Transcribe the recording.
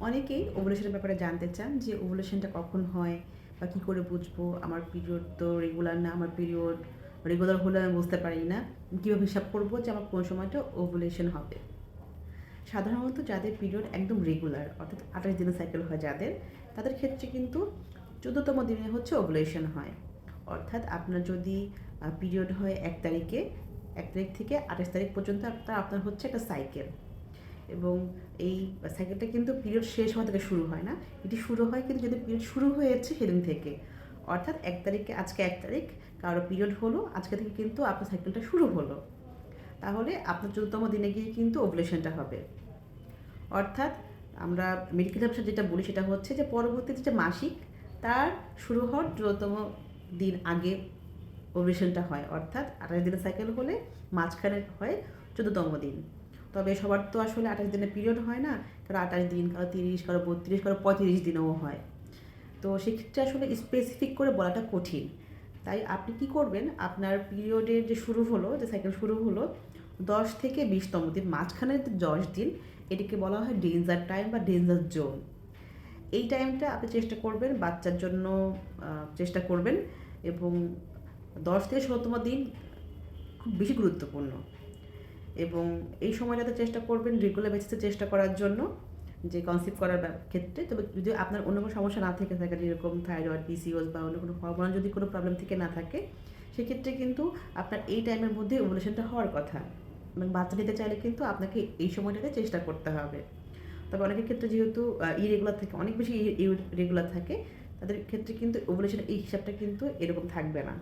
অনেকেই ওভুলেশনের ব্যাপারে জানতে চান যে ওভুলেশনটা কখন হয় বা কী করে বুঝব? আমার পিরিয়ড তো রেগুলার না, আমার পিরিয়ড রেগুলার হলে আমি বুঝতে পারি না। কীভাবে হিসাব করব যে আমার কোন সময়টা ওভুলেশন হবে? সাধারণত যাদের পিরিয়ড একদম রেগুলার অর্থাৎ আঠাশ দিনের সাইকেল হয় যাদের, তাদের ক্ষেত্রে কিন্তু চোদ্দতম দিনে হচ্ছে ওভুলেশন হয়। অর্থাৎ আপনার যদি পিরিয়ড হয় এক তারিখে, এক তারিখ থেকে আঠাশ তারিখ পর্যন্ত আপনার আপনার হচ্ছে একটা সাইকেল এবং এই সাইকেলটা কিন্তু পিরিয়ড শেষ হওয়া থেকে শুরু হয় না। এটি শুরু হয় কিন্তু যদি পিরিয়ড শুরু হয়েছে সেদিন থেকে। অর্থাৎ এক তারিখে, আজকে এক তারিখ, কারও পিরিয়ড হলো, আজকে থেকে কিন্তু আপনার সাইকেলটা শুরু হলো। তাহলে আপনার চতুর্থতম দিনে গিয়ে কিন্তু ওভুলেশনটা হবে। অর্থাৎ আমরা মেডিকেল ভাষা যেটা বলি সেটা হচ্ছে যে পরবর্তীতে যে মাসিক, তার শুরু হওয়ার চতুর্থতম দিন আগে ওভুলেশনটা হয়। অর্থাৎ আঠাশ দিনের সাইকেল হলে মাঝখানে হয় চোদ্দতম দিন। তবে সবার তো আসলে আঠাশ দিনের পিরিয়ড হয় না, কারও আঠাশ দিন, কারও তিরিশ, কারও বত্রিশ, কারও পঁয়ত্রিশ দিনেও হয়। তো সেক্ষেত্রে আসলে স্পেসিফিক করে বলাটা কঠিন। তাই আপনি কি করবেন, আপনার পিরিয়ডের যে শুরু হলো, যে সাইকেল শুরু হলো, দশ থেকে বিশতম দিন, মাঝখানে দশ দিন, এটিকে বলা হয় ডেঞ্জার টাইম বা ডেঞ্জার জোন এই টাইমটা আপনি চেষ্টা করবেন, বাচ্চার জন্য চেষ্টা করবেন এবং দশ থেকে ষোলোতম দিন খুব বেশি গুরুত্বপূর্ণ। এবং এই সময়টাতে চেষ্টা করবেন রেগুলার বেসিসে চেষ্টা করার জন্য যে কনসিভ করার ক্ষেত্রে। তবে যদি আপনার অন্য কোনো সমস্যা না থেকে থাকে, যেরকম থাইরয়েড পিসিওস বা অন্য কোনো হরমোনাল যদি কোনো প্রবলেম থেকে না থাকে, সেক্ষেত্রে কিন্তু আপনার এই টাইমের মধ্যে ওভুলেশনটা হওয়ার কথা। এবং বাচ্চা নিতে চাইলে কিন্তু আপনাকে এই সময়টাতে চেষ্টা করতে হবে। তবে অনেকের ক্ষেত্রে যেহেতু ইরেগুলার থাকে, অনেক বেশি ইরেগুলার থাকে, তাদের ক্ষেত্রে কিন্তু ওভুলেশন এই হিসাবটা কিন্তু এরকম থাকবে না।